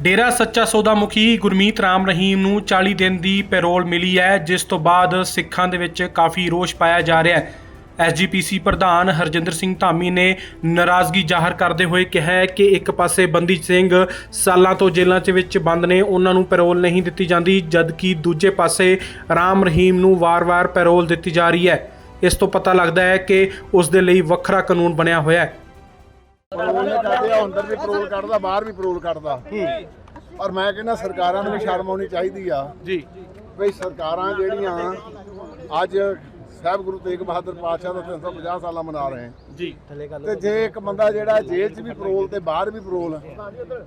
ਡੇਰਾ ਸੱਚਾ ਸੌਦਾ ਮੁਖੀ ਗੁਰਮੀਤ ਰਾਮ ਰਹੀਮ ਨੂੰ 40 ਦਿਨ ਦੀ ਪੈਰੋਲ ਮਿਲੀ ਹੈ, ਜਿਸ ਤੋਂ ਬਾਅਦ ਸਿੱਖਾਂ ਦੇ ਵਿੱਚ ਕਾਫੀ ਰੋਸ਼ ਪਾਇਆ ਜਾ ਰਿਹਾ ਹੈ। ਐਸਜੀਪੀਸੀ ਪ੍ਰਧਾਨ ਹਰਜਿੰਦਰ ਸਿੰਘ ਧਾਮੀ ਨੇ ਨਾਰਾਜ਼ਗੀ ਜ਼ਾਹਰ ਕਰਦੇ ਹੋਏ ਕਿਹਾ ਹੈ ਕਿ ਇੱਕ ਪਾਸੇ ਬੰਦੀ ਸਿੰਘ ਸਾਲਾਂ ਤੋਂ ਜੇਲ੍ਹਾਂ 'ਚ ਵਿੱਚ ਬੰਦ ਨੇ, ਉਹਨਾਂ ਨੂੰ ਪੈਰੋਲ ਨਹੀਂ ਦਿੱਤੀ ਜਾਂਦੀ, ਜਦਕਿ ਦੂਜੇ ਪਾਸੇ ਰਾਮ ਰਹੀਮ ਨੂੰ ਵਾਰ-ਵਾਰ ਪੈਰੋਲ ਦਿੱਤੀ ਜਾ ਰਹੀ ਹੈ। ਇਸ ਤੋਂ ਪਤਾ ਲੱਗਦਾ ਹੈ ਕਿ ਉਸ ਦੇ ਲਈ ਵੱਖਰਾ ਕਾਨੂੰਨ ਬਣਿਆ ਹੋਇਆ ਹੈ। ਪਰੋਲ ਨੇ ਕਰਦੇ ਆ ਅੰਦਰ ਵੀ ਪਰੋਲ ਕੱਢਦਾ ਬਾਹਰ ਵੀ ਪਰੋਲ ਕੱਢਦਾ। ਔਰ ਮੈਂ ਕਹਿੰਦਾ ਸਰਕਾਰਾਂ ਨੂੰ ਵੀ ਸ਼ਰਮ ਆਉਣੀ ਚਾਹੀਦੀ ਆ। ਜੀ। ਵੀ ਸਰਕਾਰਾਂ ਜਿਹੜੀਆਂ ਅੱਜ ਸਾਹਿਬ ਗੁਰੂ ਤੇਗ ਬਹਾਦਰ ਪਾਤਸ਼ਾਹ ਦਾ 350 ਸਾਲਾ ਮਨਾ ਰਹੇ ਜੀ। ਤੇ ਜੇ ਇੱਕ ਬੰਦਾ ਜਿਹੜਾ ਜੇਲ੍ਹ 'ਚ ਵੀ ਪਰੋਲ ਤੇ ਬਾਹਰ ਵੀ ਪਰੋਲ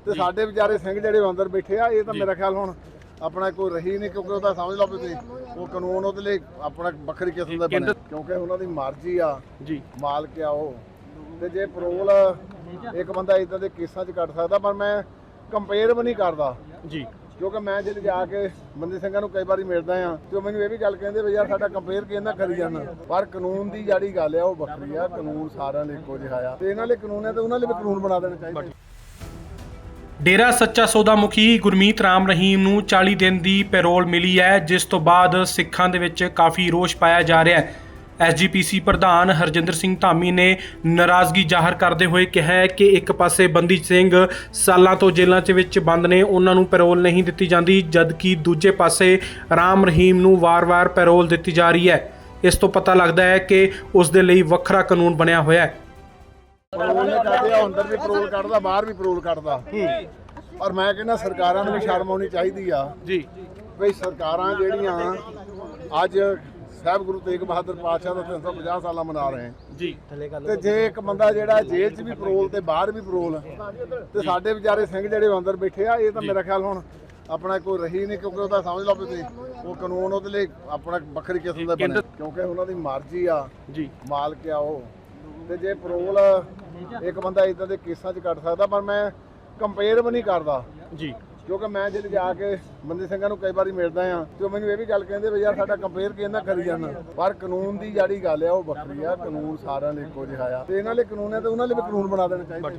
ਤੇ ਸਾਡੇ ਵਿਚਾਰੇ ਸਿੰਘ ਜਿਹੜੇ ਅੰਦਰ ਬੈਠੇ ਆ ਇਹ ਤਾਂ ਮੇਰਾ ਖਿਆਲ ਹੁਣ ਆਪਣਾ ਕੋਈ ਰਹੀ ਨਹੀਂ ਕਿਉਂਕਿ ਉਹਦਾ ਸਮਝ ਲਓ ਤੁਸੀਂ, ਉਹ ਕਾਨੂੰਨ ਉਹਦੇ ਲਈ ਆਪਣਾ ਵੱਖਰੀ ਕਿਸਮ ਦਾ ਬਣਿਆ ਕਿਉਂਕਿ ਉਹਨਾਂ ਦੀ ਮਰਜ਼ੀ ਆ। ਜੀ। ਮਾਲਕ ਆ ਉਹ। ਤੇ ਜੇ ਪਰੋਲ ਇੱਕ ਬੰਦਾ ਇਦਾਂ ਦੇ ਕੇਸਾਂ 'ਚ ਕੱਟ ਸਕਦਾ ਪਰ ਮੈਂ ਕੰਪੇਅਰ ਵੀ ਨਹੀਂ ਕਰਦਾ। ਜੀ। ਕਿਉਂਕਿ ਮੈਂ ਜਦ ਜਾ ਕੇ ਬੰਦੀ ਸਿੰਘਾਂ ਨੂੰ ਕਈ ਵਾਰੀ ਮਿਲਦਾ ਆ ਤੇ ਉਹ ਮੈਨੂੰ ਇਹ ਵੀ ਗੱਲ ਕਹਿੰਦੇ ਵੀ ਯਾਰ ਸਾਡਾ ਕੰਪੇਅਰ ਕਿਹਨਾਂ ਕਰੀ ਜਾਂਦਾ ਪਰ ਕਾਨੂੰਨ ਦੀ ਜਿਹੜੀ ਗੱਲ ਆ ਉਹ ਵੱਖਰੀ ਆ। ਕਾਨੂੰਨ ਸਾਰਿਆਂ ਲਈ ਇੱਕੋ ਜਿਹਾ ਆ। ਤੇ ਇਹਨਾਂ ਲਈ ਕਾਨੂੰਨ ਹੈ ਤੇ ਉਹਨਾਂ ਲਈ ਵੀ ਕਾਨੂੰਨ ਬਣਾ ਦੇਣਾ ਚਾਹੀਦਾ ਡੇਰਾ ਸੱਚਾ ਸੌਦਾ ਮੁਖੀ ਗੁਰਮੀਤ ਰਾਮ ਰਹੀਮ ਨੂੰ 40 ਦਿਨ ਦੀ ਪੈਰੋਲ ਮਿਲੀ ਹੈ ਜਿਸ ਤੋਂ ਬਾਅਦ ਸਿੱਖਾਂ ਦੇ ਵਿੱਚ ਕਾਫੀ ਰੋਸ਼ ਪਾਇਆ ਜਾ ਰਿਹਾ ਹੈ। ਐਸਜੀਪੀਸੀ ਪ੍ਰਧਾਨ ਹਰਜਿੰਦਰ ਸਿੰਘ ਧਾਮੀ ਨੇ ਨਾਰਾਜ਼ਗੀ ਜ਼ਾਹਰ ਕਰਦੇ ਹੋਏ ਕਿਹਾ ਹੈ ਕਿ ਇੱਕ ਪਾਸੇ ਬੰਦੀ ਸਿੰਘ ਸਾਲਾਂ ਤੋਂ ਜੇਲ੍ਹਾਂ 'ਚ ਵਿੱਚ ਬੰਦ ਨੇ ਉਹਨਾਂ ਨੂੰ ਪੈਰੋਲ ਨਹੀਂ ਦਿੱਤੀ ਜਾਂਦੀ ਜਦਕਿ ਦੂਜੇ ਪਾਸੇ ਰਾਮ ਰਹੀਮ ਨੂੰ ਵਾਰ-ਵਾਰ ਪੈਰੋਲ ਦਿੱਤੀ ਜਾ ਰਹੀ ਹੈ। ਇਸ ਤੋਂ ਪਤਾ ਲੱਗਦਾ ਹੈ ਕਿ ਉਸ ਦੇ ਲਈ ਵੱਖਰਾ ਕਾਨੂੰਨ ਬਣਿਆ ਹੋਇਆ ਹੈ। ਆ ਅੰਦਰ ਵੀ ਪਰੋਲ ਕੱਢਦਾ ਬਾਹਰ ਵੀ ਪਰੋਲ ਕੱਢਦਾ। ਔਰ ਮੈਂ ਕਹਿੰਦਾ ਸਰਕਾਰਾਂ ਨੂੰ ਵੀ ਸ਼ਰਮ ਆਉਣੀ ਚਾਹੀਦੀ ਆ। ਜੀ। ਵੀ ਸਰਕਾਰਾਂ ਜਿਹੜੀਆਂ ਅੱਜ ਸਾਹਿਬ ਗੁਰੂ ਤੇਗ ਬਹਾਦਰ ਪਾਤਸ਼ਾਹ ਦਾ 350 ਸਾਲਾ ਮਨਾ ਰਹੇ ਹੈ। ਜੀ। ਤੇ ਜੇ ਇੱਕ ਬੰਦਾ ਜਿਹੜਾ ਜੇਲ੍ਹ 'ਚ ਵੀ ਪਰੋਲ ਤੇ ਬਾਹਰ ਵੀ ਪਰੋਲ ਤੇ ਸਾਡੇ ਵਿਚਾਰੇ ਸਿੰਘ ਜਿਹੜੇ ਅੰਦਰ ਬੈਠੇ ਆ ਇਹ ਤਾਂ ਮੇਰਾ ਖਿਆਲ ਹੁਣ ਆਪਣਾ ਕੋਈ ਰਹੀ ਨਹੀਂ ਕਿਉਂਕਿ ਉਹਦਾ ਸਮਝ ਲਓ ਤੁਸੀਂ, ਉਹ ਕਾਨੂੰਨ ਉਹਦੇ ਲਈ ਆਪਣਾ ਵੱਖਰੀ ਕਿਸਮ ਦਾ ਬਣਿਆ। ਕਿਉਂਕਿ ਉਹਨਾਂ ਦੀ ਮਰਜ਼ੀ ਆ ਜੀ। ਮਾਲਕ ਆ ਉਹ। ਤੇ ਜੇ ਪਰੋਲ ਇੱਕ ਬੰਦਾ ਇਦਾਂ ਦੇ ਕੇਸਾਂ 'ਚ ਕੱਟ ਸਕਦਾ ਪਰ ਮੈਂ ਕੰਪੇਅਰ ਵੀ ਨਹੀਂ ਕਰਦਾ। ਜੀ। ਕਿਉਂਕਿ ਮੈਂ ਜਦ ਜਾ ਕੇ ਬੰਦੇ ਸਿੰਘਾਂ ਨੂੰ ਕਈ ਵਾਰੀ ਮਿਲਦਾ ਆ ਤੇ ਉਹ ਮੈਨੂੰ ਇਹ ਵੀ ਗੱਲ ਕਹਿੰਦੇ ਵੀ ਯਾਰ ਸਾਡਾ ਕੰਪੇਅਰ ਕਿਹਨਾਂ ਕਰੀ ਜਾਂਦਾ ਪਰ ਕਾਨੂੰਨ ਦੀ ਜਿਹੜੀ ਗੱਲ ਆ, ਉਹ ਵੱਖਰੀ ਆ। ਕਾਨੂੰਨ ਸਾਰਿਆਂ ਲਈ ਇੱਕੋ ਜਿਹਾ ਆ। ਤੇ ਇਹਨਾਂ ਲਈ ਕਾਨੂੰਨ ਹੈ ਤੇ ਉਹਨਾਂ ਲਈ ਵੀ ਕਾਨੂੰਨ ਬਣਾ ਦੇਣਾ ਚਾਹੀਦਾ